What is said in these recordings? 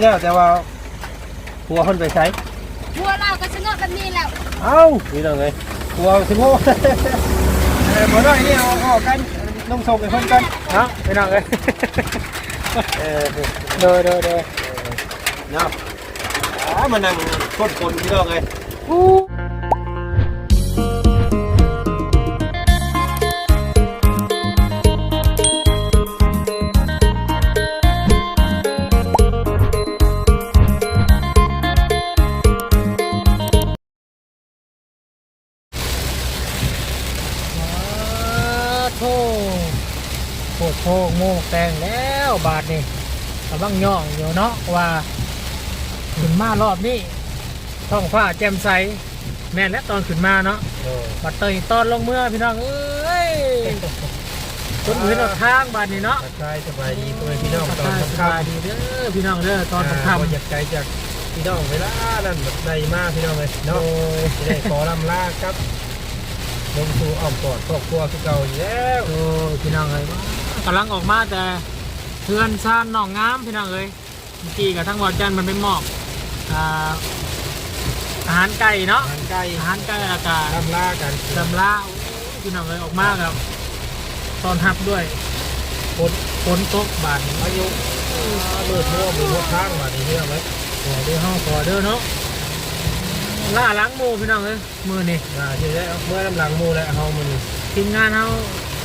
แล้วแต่ว่าผัวคนไปใช้บัวเราก็ชนะแบบนี้แล้วเอ้านี่นั่งไงผัวสิโง่เออบ่ได้นี่เอาออกกันต้องส่งให้คนกันเนาะไปนั่งเลยเออโดยโดยโดยเนาะอ๋อมานั่งกดคนพี่น้องไงโแล้วบาทนี่กำลังย่องอยู่เนาะว่าขึ้นมารอบนี้ท้องฟ้าแจ่มใสแม่นและตอนขึ้นมาเนาะเออบัดเตยตอนลงเมื่อพี่น้องเอ้ยคนอื่นเราทางบาทนี่เนาะทักทายสบายดีพ่อแม่พี่น้องตอนสค่ำบายดีเด้อพี่น้องเด้อตอนๆค่ำบ่อยากไกลจากพี่น้องเวลานั้นแบบใดมากพี่น้องเลยๆโดเนาะยจะได้ขอลำลาครับลงสู่อ้อมกอดครอบครัวคือเก่าอยู่แล้วโอ้ยพี่น้องเอ้ยว่ากำลังออกมาแต่ เพื่อนซานหนองงามพี่น้องเอ้ยเมื่อกี้กับทั้งวอจันทร์มันเป็นหมอกอ่าอาหารไก่เนาะ ทานใกล้อาหารไก่อากาศลำลากันลำลาโอ้ยพี่น้องเอ้ยออกมากับตอนทับด้วยฝนฝนตกบาดนี่อายุเลือดมั่วมือหัวข้างมาในเรื่องไหมขอเด้อห้องขอเด้อเนาะล่าล้างหมูพี่น้องเอ้ยมือนี่อ่าจะได้เอาเมื่อน้ำหลังมูแล้วเฮามันทีมงานเขา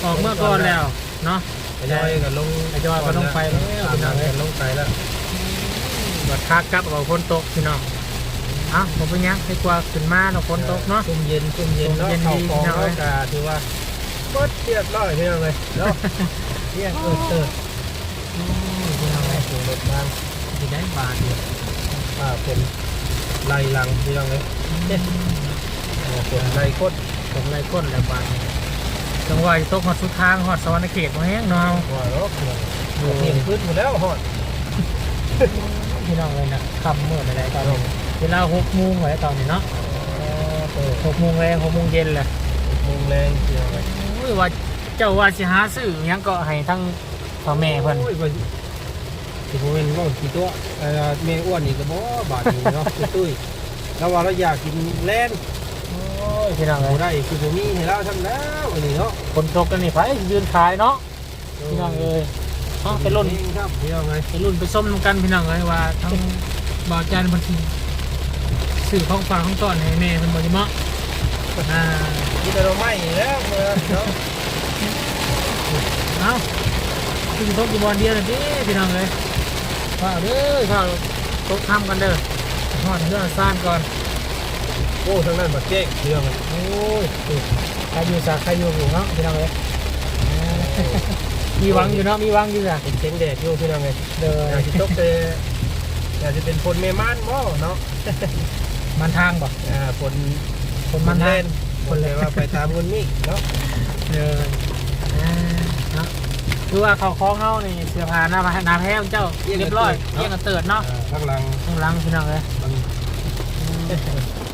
ออกเมื่อก่อนแล้วเนาะ ทยอยกันลงทยอยกันลงไปแล้วตามหลังกันลงไปแล้วบัดคักกับเอาฝนตกพี่น้องเอ้าผมเป็นหยังให้กว่าขึ้นมาเนาะฝนตกเนาะชุ่มเย็นชุ่มเย็นเนาะชุ่มเย็นเข้าดีกองเนาะแล้วก็ถือว่าเบิดเรียบร้อยพี่น้องเลยเนาะเรียกเอิดเติดพี่น้องเอ้ยถูกรถบ้างสิได้บาทเดียวป้าเป็นไล่หลังพี่น้องเลยเด็ดเป็นไล่โคตรผมไล่ก้นแล้วบาทนี้ จังหวะตกหอดสุดทางหอดสวรรค์เขตมาแห้งเนาะว่าเนาะเพียงขึ้นหมดแล้วหอดพี่น้องเลยนะคำเมื่อไรตอนนี้เวลาหกโมงไว้ตอนนี้เนาะเปิดหกโมงแรงหกโมงเย็นแหละมุงแรงพี่น้องเลยโอ้ยว่าเจ้าว่าสิหาซื้อหยังก็ให้ทั้งพ่อแม่เพิ่นโอ้ยว่าสิผมเป็นว่ากี่ตัวเอ่อเมย์อ้วนนี่ก็บ่บาทนี่เนาะตุ้ยแล้วว่าเราอยากกินแล่นโอ้ย พี่น้องเลโอ้ยได้คือผมมีให้เราทำแล้วอันนี้เนาะฝนตกกันนี่ไผยืนขายเนาะพี่น้องเอ้ยเนาะไปรุ่นเองครับพี่น้องเลยไปรุ่นไปส้มนำกันพี่น้องเอ้ยว่าทั้งบ่าวจานบางทีซื้อของฝากของต้อนให้แม่เพิ่นบ่ได้เหมาะอ่ากินแต่เราไม่แล้วเมื่อเนาะเอ้ากินตกอยู่บอนเดียวน่ะติพี่น้องเอ้ยข้าวเด้อข้าวตกค่ำกันเด้อฮอดเฮือนซ่านก่อน โอ้ทั้งนั้นบัดเก๊กพี่น้องเลยโอ้ยใครอยู่สาใครอยู่หูเนาะพี่น้องเอ้ยมีหวังอยู่เนาะมีหวังอยู่จ้ะเป็นเชียงแดดอยู่พี่น้องเลยเด้ออยากจะตกแต่อยากจะเป็นคนเมมานบ่เนาะมันทางบ่อ่าคนคนมันทางเล่นคนเลยว่าไปตามคนนี้เนาะเอออ่าเนาะคือว่าเขาคล้องเขานี่เสื้อผ้าหน้าผ้าหน้าแพ้ของเจ้าเรียบร้อยเรียกกันเติดเนาะอ่าข้างหลังข้างหลังพี่น้องเลยมั น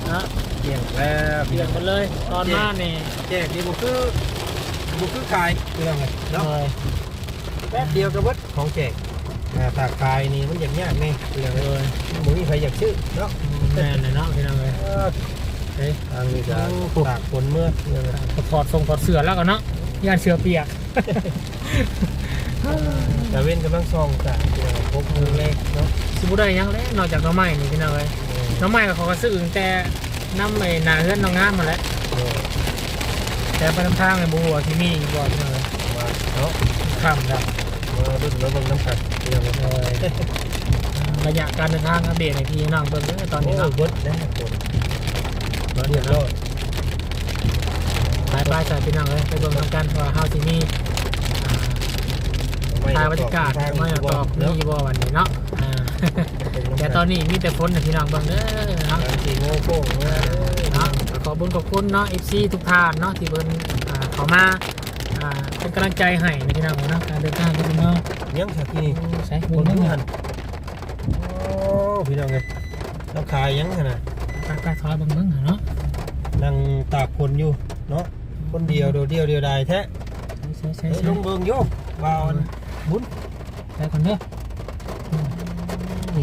เนาะเกี่ยงแล้วเปลี่ยนหมดเลย ตอนมานี่แจกนี่บุคือบุคือขายพี่องเลยเนาะแป๊บเดียวก็เบิดของแจกอ่าถ้าขายนี่มันอย่างยากแน่พี่น้องเลยยบ่มีใครอยากซื้อเนาะแม่นเลยเนาะพี่น้องเลยเออเฮ้ยทางนี้จะตากฝนเมื่อพี่น้องเลยถอดทรงถอดเสื้อแล้วกันเนาะย่านเสื้อเปียกแต่เว้นกำลังซองจ้ะพี่น้องพกมือเล็กเนาะสิบุได้ยังเลยนอกจากน้องใหม่นี่พี่น้องเลย น้องใหม่ก็เขาก็ซื้อตั้งแต่น้ำไอ้หนาเฮือนน้องงามมาแล้วเออแต่ไปทำทางในบัวที่มีบ่พี่น้องเลยมาเนาะข้ามแล้วมาดุนแล้วเบิ่งน้ำกันพี่น้องเลยเลยระยะการเดินทางอัปเดตในพี่น้องเบิ่งเด้อตอนนี้โอ้เนาะยเบิดแน่ฝนมาเรียบร้อยไปไปใส่พี่น้องเลยไปเบิ่งทำกันว่าเฮาสิมีอ่าถ่ายบรรยากาศไม่อยากตอบเนาะมีบ่วันนี้เนาะอ่า แต่ตอนนี้มีแต่ฝนนะพี่น้องเบิ่งเด้อเนาะสีโง่โก้งเนาะเนาะขอบุญขอบคุณเนาะ FC ทุกท่านเนาะที่เบิ่งอ่าเข้ามาอ่าเป็นกำลังใจให้นะพี่น้องเนาะการเดินทางพี่น้องยังจากที่นี่ใช้คบุญนเบิ่งทุกหัท่านนโอ้พี่น้องเลยเราขายยังขนาดไปไปถอยเบิ่งเบิ่งเนาะนั่งตากฝนอยู่เนาะคนเดียวโดดเดียวเดียวดายแท้ใช่ใช่เฮ้ยใช่ลงเบิ่งโยบ่าวอันบุญไปก่อนเด้อ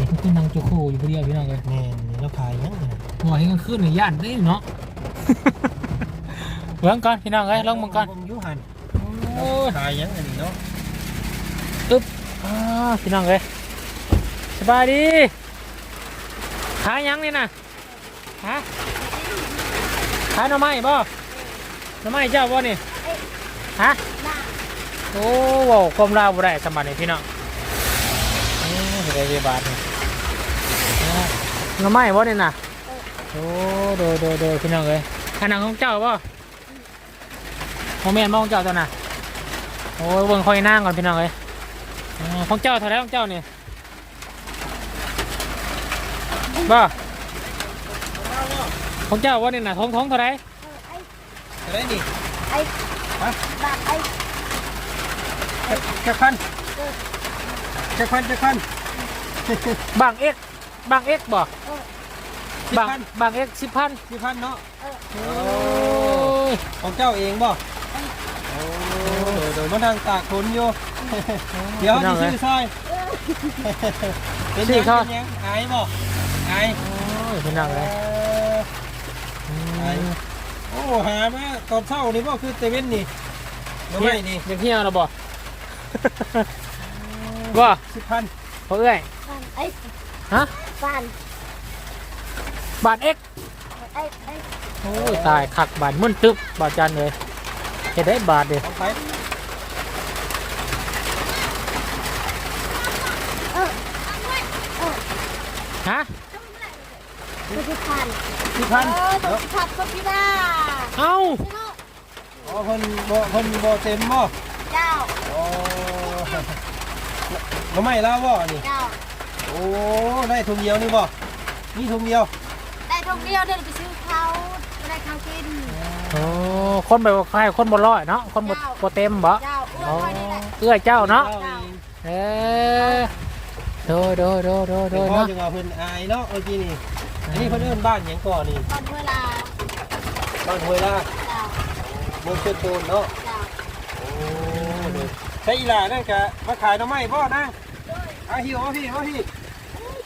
นี่มันคือนางจุคูอยู่คนเดียวพี่น้องเลยแม่นี่เราขายยังไงหัวให้กันขึ้นในย่านได้เนาะ เบิ่งก่อนพี่น้องเอ้ยลองมึงก่อนผมอยู่หันโอ้ยขายยังไงนี่เนาะอ่าพี่น้องเอ้ยสบายดีขายหยังนี่นะฮะขายหน่อไม้บ่หน่อไม้เจ้าบ่นี่ฮะน่ะโอ้เว้าวความลาวบ่ได้สมัยนี้พี่น้องโอ้ยได้เรียบาทนี่อ่า หน่อไม้บ่นี่น่ะโอ้โดยโดยโดยพี่น้องเอ้ยอันนั้นของเจ้าบ่ของแม่นบ่ของเจ้าตัวน่ะโอ้ยเบิ่งคอยนั่งก่อนพี่น้องเอ้ยอ่าของเจ้าเท่าไหรของเจ้านี่บ่ของเจ้าบ่นี่น่ะท้องท้องเท่าไหรอะไรนี่ไอ้บ้านไอ้แค่พันแค่พันแค่พันบางเอ็ก บางเอ็กบ่สิบบางพันบางเอ็กสิบพันสิบพันเนาะโอ้ยของเจ้าเองบ่โอ้โดยมันทางตากฝนอยู่เดี๋ยวจะซื้อซอยเป็นยังเป็นยังอายบ่อายโอ้ยพี่น้องเลยอายโอ้หามาตอนเช้านี่บ่คือเตเว่นนี่บ่เฮีไม่ยนี่ยังเฮียเราบ่บ่สิบพันพอเอ้ยบ้านไอ้ฮะ บ้านบาทเอ็กไอ้ไอ้โอ้ยตายขักบาทมึนตึบบาทจันเลยเห็ดได้บาทเดียของไปฮะทุกพันสิบพันเออทุกพันก็พี่ดาเอ้าอ๋อเพิ่นบ่เพิ่นบ่เต็มบ่เจ้าอ๋อบ่ไม่แล้วบ่นี่เจ้าโอ้ได้ถุงเดียวนี่บ่มีถุงเดียวได้ทงเดียวเดินไปซื้อเขาไม่ได้เขากิน โอ้คนแบบใครคนบ่ร้อยเนาะคนบ่บ่เต็มบ่เจ้าอ้วนอ๋อคอยนี่แหละ เอื้อยเจ้าเนาะเองเออโดยโดยโดยโดยโดเดี๋ยวยพ่อเนาะจะเอาเพิ่นอายเนาะเมื่อกี้นี่อันนี้เพิ่นเอิ้นบ้านหยังก่อนนี่ตอนเวลาบ้านห้วยลาดเจ้าเมืองเชียงโตนเนาะเจ้าโอ้เด้อใช่อีหล่านั่นกะมาขายหน่อไม้บ่นะเอาหิวเอาพี่เอาพี่โอ้ย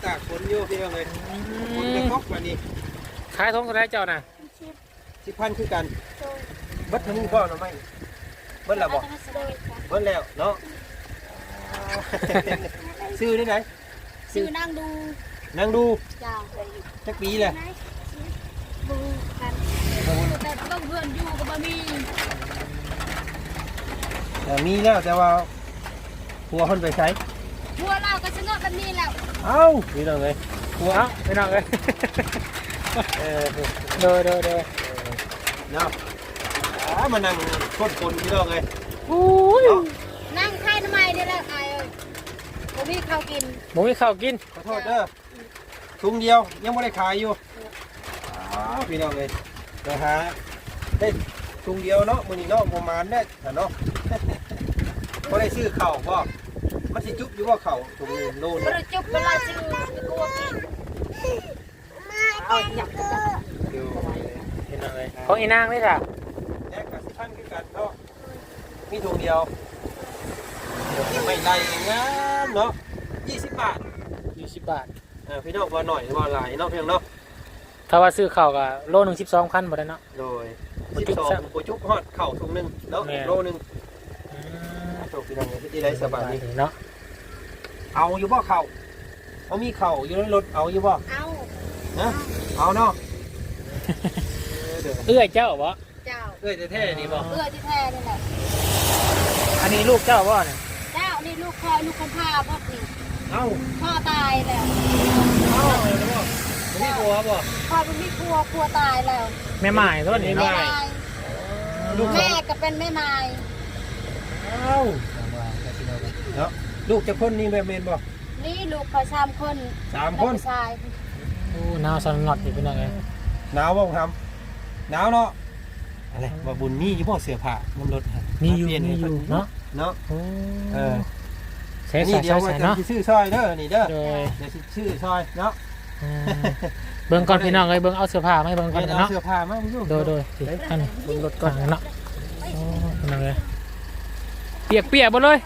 ตากฝนอยู่พี่เอาเลยฝนจะตกวันนี้ขายทงเท่าไหรเจ้าน่ะชิปสิบพันคือกันโดยเบิดเท่านี้บ่หน่อไม้เบิดแล้วบ่โดยจ้ะเบิดแล้วเนาะซื้อได้ไหนซื้อนั่งดูนั่งดูเจ้าจักปีแหละดูกันแต่ต้องเพื่อนอยู่กับบะหมี่แต่มีแล้วแต่ว่าหัวคนไปใช้ หัวเราก็ชนะแบบนี้แล้วเอ้านี่น้องเลยหัวเอ้าไปนั่งเลยเออโดยโดยโดยเนาะอ่ามานั่งโคตรคนพี่น้องเลยอุ้ยเนาะนั่งค่ายทำไมนี่แหละไอ้เอ้ยผมมีข้าวกินหมูมีข้าวกินขอโทษเด้อถุงเดียวยังไม่ได้ขายอยู่อ้าวพี่น้องเลยเดี๋ยวหาได้ถุงเดียวเนาะมื้อนี้เนาะประมาณได้แต่เนาะบ่ได้ซื้อข้าวบ่ มันสิจุบอยู่ว่าเขาถุงโลนบริจุบเวลาซื้อไม่กลัวกินเอาอยากจะอยู่พี่น้องเลยของอีนางนี่ค่ะแยกกับสิพันคือกันเนาะมีถุงเดียวไม่ได้งามเนาะ20บบาทยี่สิบบาทเออพี่น้องว่าหน่อยว่าหลายเนาะเพียงเนาะถ้าว่าซื้อเข้าวก็โลหนึ่งสิบสองพันหมดแล้วเนาะโดยบ่จุ๊บ12ซะบ่จุบฮอดข้าถุงหนึ่งเนาะแม่โลหนึ่งโชคพี่น้องที่ได้สบายดีเนาะ เอาอยู่บ่ข้าวเอามีข้าวอยู่ในรถเอาอยู่บ่เอานะเอาเนาะเออเด้อเอื้อยเจ้าบ่เจ้าเอ้ยแท้ๆนี่บ่เอื้อที่แท้นี่แหละอันนี้ลูกเจ้าบ่เนี่ยเจ้านี่ลูกคอยลูกคำพาพวกนี้เอ้าพ่อตายแล้วเอ้าเลยบ่บ่มีผัวบ่พ่อมันมีครัวครัวตายแล้วแม่ไม้ตัวนี้แม่เนาะไม้ลูกสอแม่งก็เป็นแม่ไม้เอ้าเนาะ ลูกจะคนนี่แม่เมนบ่นี่ลูกคอยสามคนสามคนชายโอ้หนาวสั่นงอดอยู่พี่น้องเอ้ยหนาวบ่ทำหนาวเนาะอะไรบ่บุญมีอยู่บ่เสื้อผ้ามันลดให้มีอยู่เปลี่นมีให้อพิ่ยู่เนาะเนาะโอ้เออใช้อันนี่ใส่เดี๋ยวใส่ว่าใส่จะเนาะสิซื้อซอยเด้อนี่เด้อโดยเดี๋ยวสิซื้อซอยเนาะอืมเบิ่งก่อนพี่น้องเอ้ยเบิ่งเอาเสื้อผ้ามาให้เบิ่งก่อนเดี๋ยวเอาเนาะเสื้อผ้ามาให้ดูโดยโดยสิอันนี้เบิ่งรถก่อนเนาะโอ้พี่น้องเอ้ยเปียกเปียกหมดเลย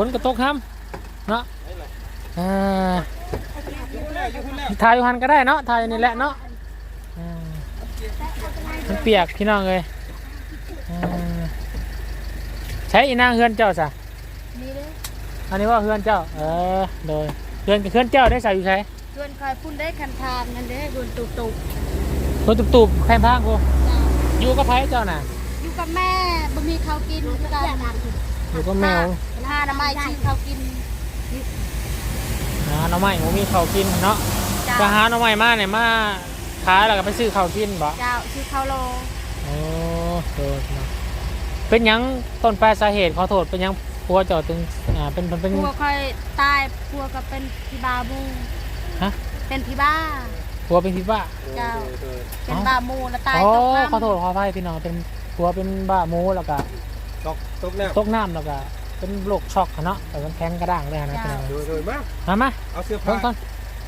ฝนก็ตกค่ำเนาะอ่าอยู่พุ่นแล้วอยู่พุ่นแล้วถ่ายอยู่หันก็ได้เนาะถ่ายอยู่นี่แหละเนาะอ่ามันเปียกพี่น้องเลยอ่าใช้อีนางเฮือนเจ้าซะนี่เด้ออันนี้ว่าเฮือนเจ้า เออ โดยเฮือนกับเฮือนเจ้าได้ใส่อยู่ใช้ชวนคอยพุ่นได้คันทานนั่นเด้อบุญตุกตุกรถตุบๆแคมพางกูอยู่กับไผเจ้าน่ะอยู่กับแม่บ่มีข้าวกินกันอยู่กับแมว หาหน้ำไม้ชีข้าวกินหาหน่อไม้ผมมีข้าวกินเนาะเจ้าก็หาหน่อไม้มาเนี่ยมาขายแล้วก็ไปซื้อข้าวกินบ่เจ้าชื่อข้าวโลโอ้โดดเนาะเป็นหยังต้นปลายสาเหตุขอโทษเป็นหยังพัวเจ้าถึงอ่าเป็นเป็นเป็น พัวคอยตายพัวก็เป็นพี่บามูฮะ เป็นพี่บ้าพัวเป็นพิบ้า เจ้าโดยเป็นบามูแล้วตายอ๋อตกน้ำขอโทษขออภัยพี่น้องเป็นพัวเป็นบ้าหมูแล้วก็ตกตกแล้วตกน้ำแล้วก็ เป็นโรคช็อกอะเนาะแต่มันแข็งกระด้างเลยนะพี่น้องโดยโดยมามามาเอาเสื้อเบิ่ผ้างก่อน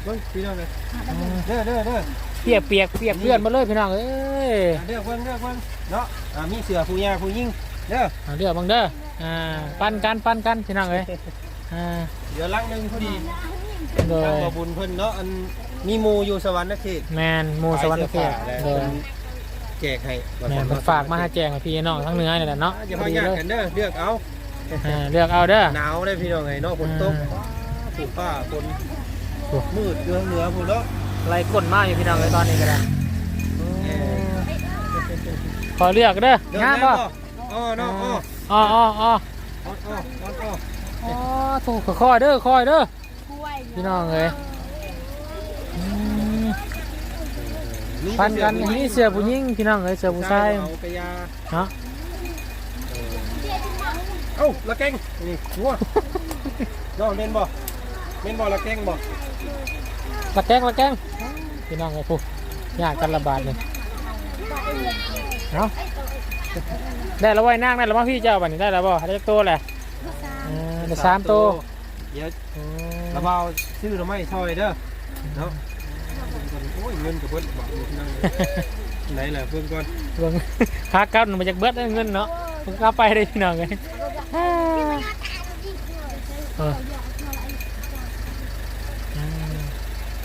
เบิ่งพี่น้องเลยอืมเด้อเด้อเด้อเปียกเปียกเปียกเลื่อนมาเลยพี่น้องเอ้ยอ่าเด้อเบิ่งเด้อเบิ่งเนาะอ่ามีเสื้อผู้หญิงผู้หญิงเด้อเอาเลือกบังเด้ออ่าปั้นกันปั้นกันพี่น้องเอ้ยอ่าเดี๋ยวลังหนึงพอดีโดยทางบ่บุญเพิ่นเนาะอันมีหมู่อยู่สวรรค์นครแมนหมูสวรรค์เขตแล้โดยแจกให้แมนเพิ่นฝากมาให้แจ้งให้พี่น้องทั้งเหนือนี่แหละเนาะอย่าพพอดียากเลยกันเด้อเลือกเอา อ่าเลือกเอาเด้อ หนาวได้พี่น้องไงเนาะฝนตกอ่าถูกฟ้าฝนโอ้มืดเดือเหนือพุ่นเนาะไล่ก้นมาอยู่พี่น้องเลยตอนนี้ก็ได้ขอเลือกเด้อเดินงามน้ป่ะอ๋อเนาะอ๋ออ๋ออ๋ออ๋ออ๋ออ๋ออ๋ออ๋ออ๋อถูกคอยเด้อคอยเด้อถ้วยพี่น้องเลยอืมปันกันนี่เสือผู้หญิงพี่น้องเลยเสือผู้ชายเอาไปยาเนาะ เอ้าละแกงนี่งัวน้องเล่นบ่เล่นบ่ละแกงบ่ละแกงละแกงพี่น้องเลยผู้ยากกันระบาดเลยเนาะได้แล้วไว้นั่งได้แล้วว่าพี่เจ้าบัดนี้ได้แล้วบ่ได้จักตัวแหละเออได้สามตัวเดี๋ยวอืมระเบาซื้อหน่อไม้ซอยเด้อเนาะโอ้ยเงินกับเพิ่นบอกอยู่ที่นั่นเลยไหนล่ะเพิ่นก่อนเบิ่งพากับมาจากเบิดได้เงินเนาะเพิ่งเอาไปได้พี่น้องเลยเอออืม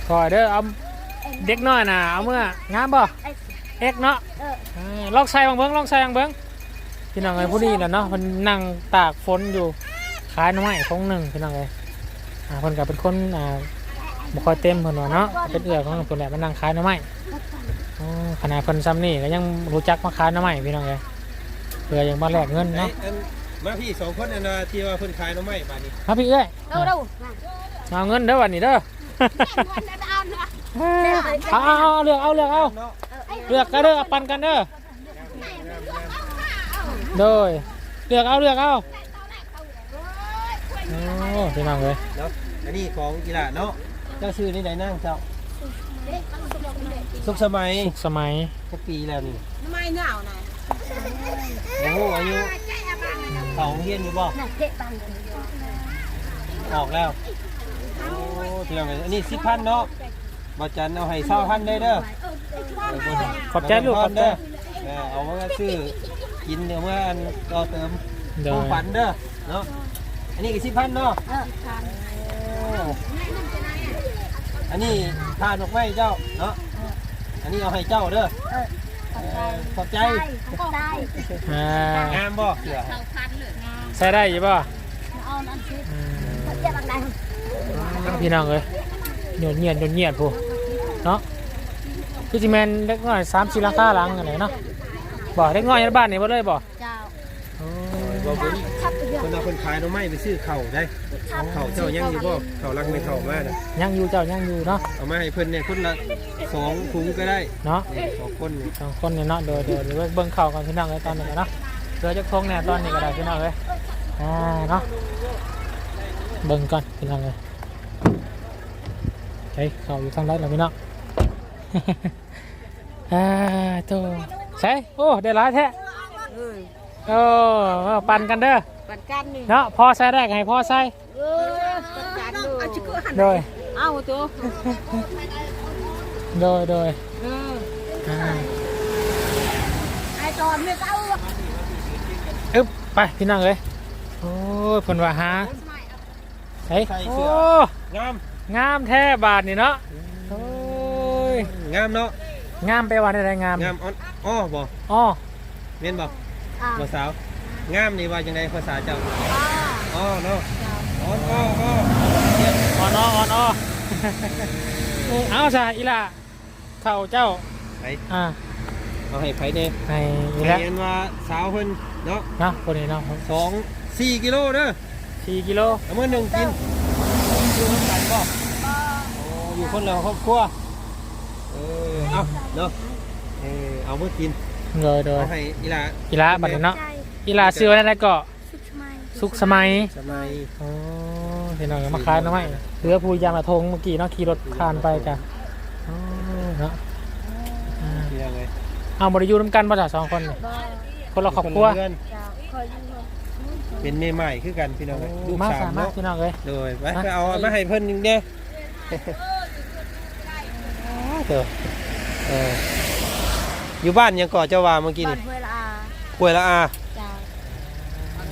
คอยเด้อเอาเด็กน้อยน่ะเอาเมื่องามบ่เอ็กเนาะเออเออลองใส่บางเบิ้งลองใส่บางเบิ้งพี่น้องไอ้ผู้นี้แหละเนาะมันนั่งตากฝนอยู่ขายน้ำไม้ของหนึ่งพี่น้องเลยอ่าคนกับเป็นคนอ่าบุคอยเต็มเพิ่นว่าเนาะเป็นเอื้อของเพิ่นแหละมานั่งขายน้ำไม้อ๋อขนาดเพิ่นซ้ำนี่ก็ยังรู้จักมาขายน้ำไม้พี่น้องเลยเพื่อยังมาแลกเงินเนาะ มาพี่สองคนอันน่ะที่ว่าเพิ่นขายหน่อไม้บาดนี้มาพี่เอ้ยเร็วเร็วเอาเงินเด้อวันนี้เด้อเอาเอาเอาเลือกเอาเลือกเอาเนาะเลือกกันเด้อเอาปันกันเด้อโดยเลือกเอาเลือกเอาโอ้พี่น้องเลยเนาะอันนี้ของกีฬาเนาะเจ้าชื่อนี่ไหนนั่งเจ้าสุขสมัยสมัยสักปีแล้วนี่ไม่หนาวนะโอ้โหอายุ เขาเฮียนอยู่บ่น่ะเจ็บตังออกแล้วโอ้พี่น้องเอ้ยอันนี้สิบพันเนาะบ่จันเอาให้เศร้าพันได้เด้อขอบใจลูกขอบใจ เด้อเออเอามาซื้อกินเดี๋ยวเมื่ออันก็เติมโดความยฝันเด้อเนาะอันนี้ก็สิบพันเนาะเออทานอันนี้ทานดอกไม้เจ้าเนาะอันนี้เอาให้เจ้าเด้อเออเออ ขอบใจขอบใจอ่างามบ่เสือใส่ได้อยี่บ่เอาอันที่อืมเจ็บตังไหนพี่น้องเลยหยดเงียนหยดเงียนผู้เนาะพี่จิแมนเล็กน้อยสามสี่ลังคาหลังอะไรเนาะบ่เล็กน้อยในบ้านนี่บ่เลยบ่เจ้าโอ้ยบ่เพิ่นชับเยอะ คนเอาคนขายดอกไม้ไปซื้อเข่าวได้เข่าวเจ้ายังอยู่บ่เข่าวรักไม่เข่าวมาน่ะยังอยู่เจ้ายังอยู่เนาะเอามาให้เพิ่นเนี่ยคนละสองถุงก็ได้เนาะนี่สองคนนี่สองคนเนี่ยเนาะเดี๋ยวเดี๋ยวเดี๋ยวเบิ่งเข่ากันพี่น้องเลยตอนนี้กันเนาะเดี๋ยวจะทงเนี่ยตอนนี้ก็ได้พี่น้องเลยอ่าเนาะเบิ่งก่อนพี่น้องเลยเฮ้ยเข่าอยู่ทางใดล่ะพี่น้องอ่าโตใช่โอ้ได้หลายแท้เออโอ้เอาปั่นกันเด้อ ปันกันนี่เนาะพอใส่ได้ก็ให้พอใส่เออปันกันดูเอาชิคหันโดยเอาตัวโดยโดยเอออ่าไอ้ตอนไม่เอาอึ๊บไปพี่น้องเลยโอ้ยเพิ่นว่าหาเฮ้ยใส่โอ้เสื้องามงามแท้บาทนี่เนาะโอ้ยงามเนาะงามไปว่าได้งามงามอ้อนอ้อบ่อ๋อเม่นบ่อ่าบ่สาว งามนี่ว่าจังไดภาษาเจ้าอ่าอ้อเนาะเจ้าอ้อนอ้ออ้อเสียงอ่อนอ้ออ่อนอ้อเอาซะอีหล่ะเข้าเจ้าไปอ่าเอาให้ไผเด้ให้อีให้แล้วเห็นว่าสาวเพิ่นเนาะเนาะคนนี้เนาะสองสี่กิโลเด้อสี่กิโลเอามื้อหนึงกินอยู่ร่วมกันบ่โอ้อยู่คนละครอบครัวเออเอาเนาะเออเอามื้อกินเลยโดยเอาให้อีหล่าอีหล่ะบัดนี้เนาะใจ อีหล่ะซื้อไว้ได้ก็สุขสมัยสุขสมัยสมัยโอ้พี่น้องมาขายหน้ำไม้เรือผู้ยางละทงเมื่อกี้เนาะขี่รถผ่านไปจ้ะโอ้เนาะอ่าที่ยังไงเอาบริยูน้ำกันมาจากสองคนนี่บ่คนละครอบครัว เพื่อนเจ้าคอยอยู่เป็นเมใหม่คือกันพี่น้องเอ้ยลูกมาสาสามมารถเนาะพี่น้องเลยโดยไปมาไปเอามาให้เพิ่นนึงเด้เด้อเอออยู่บ้านยังก่อเจ้าว่าเมื่อกี้บ้านี่นห้วยละอาห้วยละอา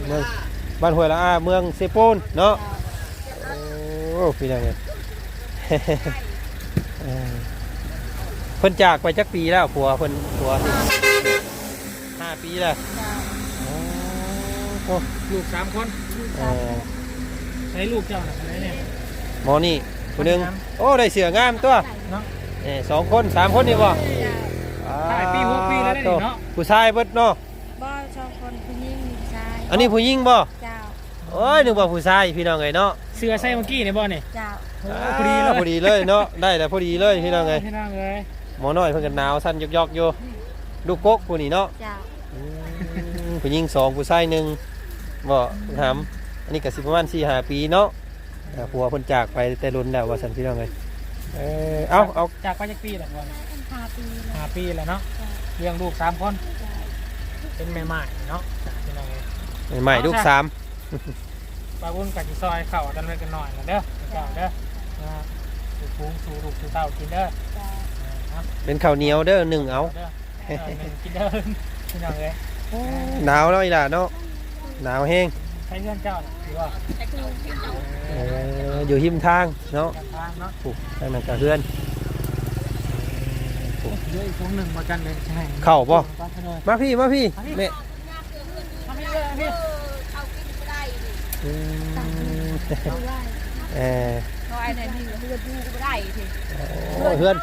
เจ้าเมืองบ้านห้วยละอาเมืองเซโปนเนาะเจ้าโอ้พี่น้องเอ้ยเออเพิ่นจากไปจักปีแล้วผัวเพิ่นผัวนี่ห้าปีแล้วเจ้าโอ้ลูกสามคนเออใช้ลูกเจ้าหน่ะไหนเนี่ยหมอนี่คนหนึงโอ้ได้เสืองามตัวเนาะเอ้ยสองคนสามคนนี่บ่ถ่ายปีหกปีแล้วได้นี่เนาะผู้ชายเบิดเนาะ บ่ชอบคนผู้หญิงผู้ชาย อันนี้ผู้หญิงบ่เจ้าโอ้ยนึกว่าผู้ชายพี่น้องเอ้ยเนาะเสือใส่เมื่อกี้เนี่ยบ่เนี่ยเจ้าโอ้พอดีเลยพอดีเลยเนาะได้แล้วพอดีเลยพี่น้องเอ้ยพี่น้องเลยหมอน้อยเพิ่นก็หนาวสั่นยอกๆอยู่ลูกกกผู้นี่เนาะเจ้าอืมผู้หญิงสองผู้ชายหนึ่งบ่ถามอันนี้ก็สิประมาณ4-5ปีเนาะอ่าผัวเพิ่นจากไปแต่รุ่นแล้วว่าซั่นพี่น้องเอ้ยเออเอาเอาจากไปจากปีแล้วบ่เนี่ยพาปีละห้าปีแล้วเนาะเจ้าเลี้ยงลูกสามคนเจ้าเป็นแม่ไม้เนาะพี่น้องเลย ใหม่ๆลูกสามปลาบุญกับจีซอยเข่ากันไว้กันหน่อยนะเด้อเจ้าเด้อนะสู่ฟูงสู่ลูกสู่เต้ากินเด้อเจ้าครับเป็นข้าวเหนียวเด้อหนึ่งเอา เด้อเออหนึ่งกินเด้อพี่น้องเลยหนาวแล้วอีหล่ะเนาะหนาวแห้งใช้เงื่อนเจ้าน่ะถือว่าเอออยู่หิมทางเนาะการทางเนาะผูกทางนั้นกับเพื่อน เยอะอีกถุงหนึ่งมากันเลยใช่เข้าบ่ไปเลยมาพี่มาพี่แม่ ทำให้เลยพี่เอากินก็ได้ดิอืมเอาได้เออเอาไอ้นั่นนี่เพื่อนดูก็ได้ทีโอ้เพื่อน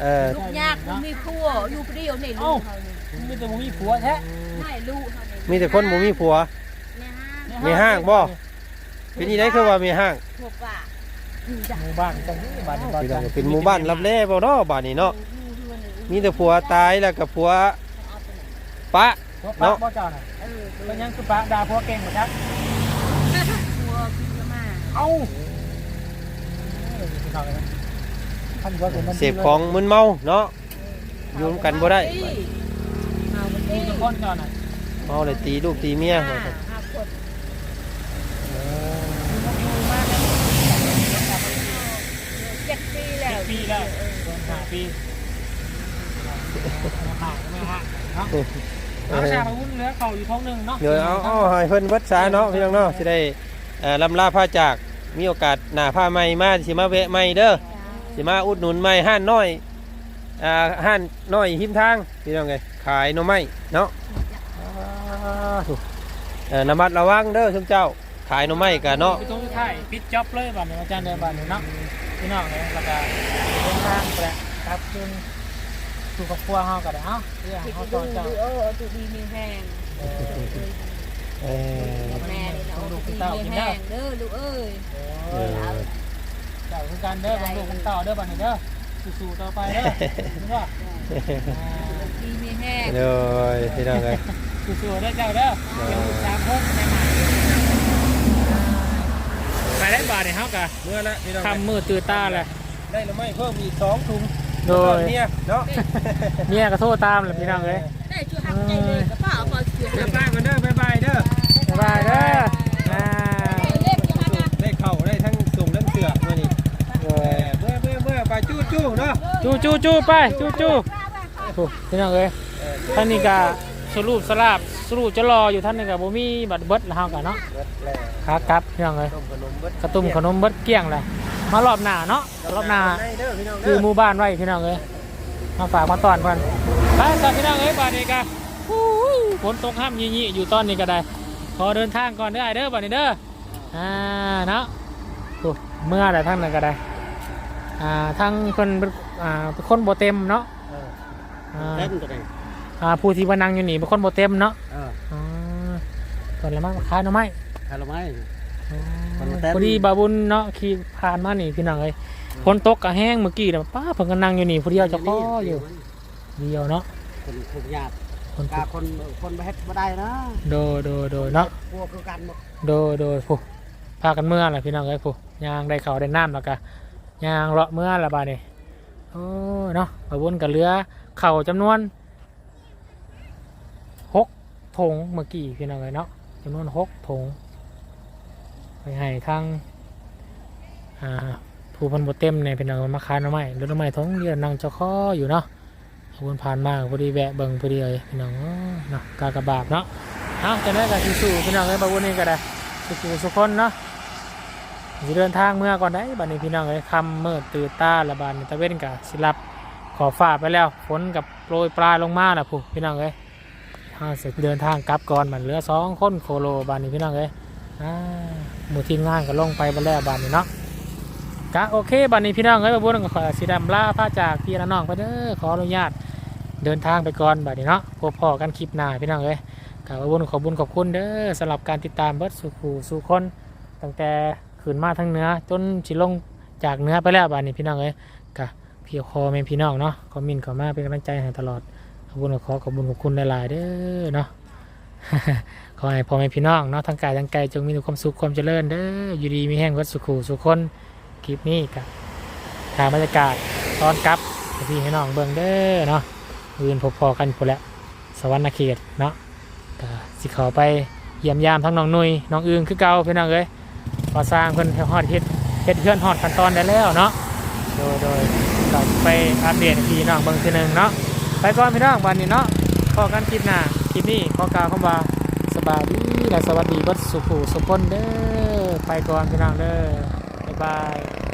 เออลูกยากมันมีครัวอยู่เปรี้ยวนี่ลูกเขานี่มีแต่มึงมีผัวแท้ไม่ลูกเขานี่มีแต่คนบ่มีผัวแม่ห้างมีห้างบ่เป็นนี่ได้คือว่ามีห้างพวกป่าอยู่จ้ะหมู่บ้านจังบ้านบ้านพี่น้จัองงเป็นหมู่บ้านรับแลบ่เนาะบ้านนี้เนาะอยู่ที่วันนี้มีแต่ผัวตายแล้วกับผัวเอาไปไหนปะผัวป้าบ่เจ้าน่ะเออเป็นยังคือป้าด่าผัวเก่งหมดจักครัวกินมาเอ้าเออพี่น้องเลยท่านว่าเป็นมันดีเสพของมึนเมาเนาะ อยู่นำกันบ่ได้เอาไปมีตีทุกคนเจ้าน่ะเมาเลยตีลูกตีเมียห้าห้าคนเจ็ดปีแล้วปีแล้วโดนหาปีหาไม่หาเนาะ เอเอาอชาพวุ้นเหลือเขาอยู่ท้องหนึ่งเนาะเดี๋ยวเอาเอาให้เพิ่นเบิดสาเนาะพี่น้องเนาะสิได้เอ่อลำลาผ้าจากมีโอกาสหน้าผ้าใหม่มาสิมาแวะใหม่เด้อสิมาอุดหนุนใหม่ห้านน้อยอ่าห้านน้อยหิมทางพี่น้องไงขายหน่อไม้เนาะเอ่อระมัดระวังเด้อชุมเจ้าขายหน่อไม้กันเนาะไปตรงที่ไข่ปิดจ็อบเลยบ้านนี้อาจารย์เดินบ้านนี้เนาะพี่น้องเลยแล้วก็เดินทางไปแล้วครับจน สู่ครอบครัวเฮาก็ได้เอ้าเรื่องผิดเฮาดูต่อเจ้าดูเออดูดีมีแห้งเออเออแม่นี่เนาะดูดีมีแห้งเด้อลูกเอ้ยเออเจ้าคือการเด้อบำรุงกันต่อเด้อบ้านนี้เด้อสู้ๆต่อไปเด้อนี่ว่าดีมีแห้งเด้อพี่น้องไงสู้ๆเด้อเจ้าเด้อเดี๋ยวสามคนในหมาไปได้บาทเนี่ยเฮากะเมื่อละพี่น้องทำมือตื่นตาเลยได้หรือไม่เพิ่มอีกสองถุง โดยเนี่ยเนาะเมียก็โทษตามเลยพี่น้องเลยได้ช่วยหักใจเลยกระเป๋าพอเสือบ๊ายบายกันเด้อบ๊ายบายเด้อบ๊ายบายเด้ออ่าเล็บยังไงได้เข่าได้ทั้งส่งทั้งเสือกมานี่เออเมื่อเมื่อเมื่อไปจู้จู้เนาะจู้จู้จู้ไปจู้จู้โอ้พี่น้องเลยท่านนี้ก็ สรุปสลาบสรุจะรออยู่ท่านนึงกับบ่มีบัตรเบิดแล้วเฮากันเนาะเบิดแล้วขากลับพี่น้องเอ้ยต้มขนมเบิดกระตุ้มขนมเบิดเกลี้ยงเลยมารอบหน้าเนาะรอบหน้าให้เด้อพี่น้องคืเด้ออหมู่บ้านไว้พี่น้องเอ้ยมาฝากมาตอนเพิ่นไปสัพี่น้องเอ้ยบาดนี้กันฝนตกห้ามยี่ๆอยู่ตอนนี้ก็ได้ขอเดินทางก่อนเด้อไอ้เด้อบาดนี้เด้ออ่าเนาะโอ้เมื่อไรทั้งนั้นก็ได้อ่าทั้งคนเป็นอ่าเป็นคนโบเต็มเนาะเอออ่าเล่นตัวเอง อ่าผู้ที่มานั่งอยู่นี่เป็นคนโบเต็มเนาะเอออ่าตอนละมั้งค้ายหน่อไม้คาร์ไม้ อ๋อคนบ่เต็ม พอดีบาบุญเนาะขี่ผ่านมานี่พี่น้องเอ้ยฝนตกกะแห้งเมื่อกี้น่ะป้าเพิ่นก็นั่งอยู่นี่ผู้เดียวจะก็อยู่เดียวเนาะคนคนญาติคนกาคนคนไปเฮ็ดบ่ได้นะโดโดโดเนาะพวกคือกันหมดโดโดผู้พากันเมื่อแหละพี่น้องเอ้ยผู้ยางได้เขาวได้น้ำแล้วก็ยางเลาะเมื่อละบาดนี่โอ้เนาะบาบุญกับเรือเข่าวจำนวนหก ถงเมื่อกี้พี่น้องเอ้ยเนาะจำนวนหกถงไปให้ทางผู้พันบเต็มเนี่ยพี่น้องมาคานเอาไม้รถเอาไม้ท้องเดียวนั่งเจ้าข้ออยู่เนาะบาบุญผ่านมาพอดีแวะเบิ่งพอดีเลยพี่น้องเนาะกากระบาบเนาะเอาจะได้กับสู้พี่น้องเอ้ยบาบุญนี่ก็ได้สุขสุขคนเนาะสิเดินทางเมื่อก่อนได้บัดนี้พี่น้องเอ้ยคำเมืดตื่นตาละบานตะเว้นกับสิรับขอฝ่าไปแล้วฝนกับโปรยปลายลงมาแล้วผู้พี่น้องเอ้ย ถ้าเสร็จเดินทางกลับก่อนมันเหลือสองคนโคโลบานนี้พี่น้องเอ้ยหมู่ทีมงานก็ลงไปบนแล้วบานนี้เนาะกะโอเคบานนี้พี่น้องเอ้ยบบุญก็ขอสีดำลาพระจากพี่น้องไปเด้อขออนุญาตเดินทางไปก่อนบานนี้เนาะพบพอกันคลิปหน้าพี่น้องเอ้ยกราบขอบคุญขอบคุญขอบคุณเด้อสำหรับการติดตามเบิร์ดสู่ขู่สู่คนตั้งแต่ขืนมาทั้งเนื้อจนสิลงจากเนื้อไปแล้วบานนี้พี่น้องเอ้ยกะพี่คอแม่พี่น้องเนาะคอมมินขอมาเป็นกำลังใจให้ตลอด บคุณขอขอบคุณขอบคุณหลายๆเด้อเนาะขอให้พ่อแม่พี่น้องเนาะทั้งกายทั้งใจจงมีความสุขความเจริญเด้ออยู่ดีมีแห้งเบิร์ดสู่ขู่สู่คนคลิปนี้กะถ่ายบรรยากาศตอนกลับพี่ให้น้องเบิ่งเด้อเนาะยืนพบพอกันพอแล้วสวรรค์เขตเนาะก็สิขาไปเยี่ยมยามทั้งน้องนุยน้องอึงคือเก่าพี่น้องเอ้ยพอสร้างเพิ่นฮอดเฮ็ดเฮ็ดเพื่อนฮอดขั้นตอนได้แล้วเนาะโดยโดยก็ไปอัปเดตพี่น้องเบิ่งทีหนึงเนาะ ไปก่อนพี่น้องวันนี้เนาะพอกันคลิปหน้าคลิปนี้ขอกล่าวคำว่าสบายดีและสวัสดีวัดสุขุสุขคนเด้อไปก่อนพี่น้องเด้อบ๊ายบาย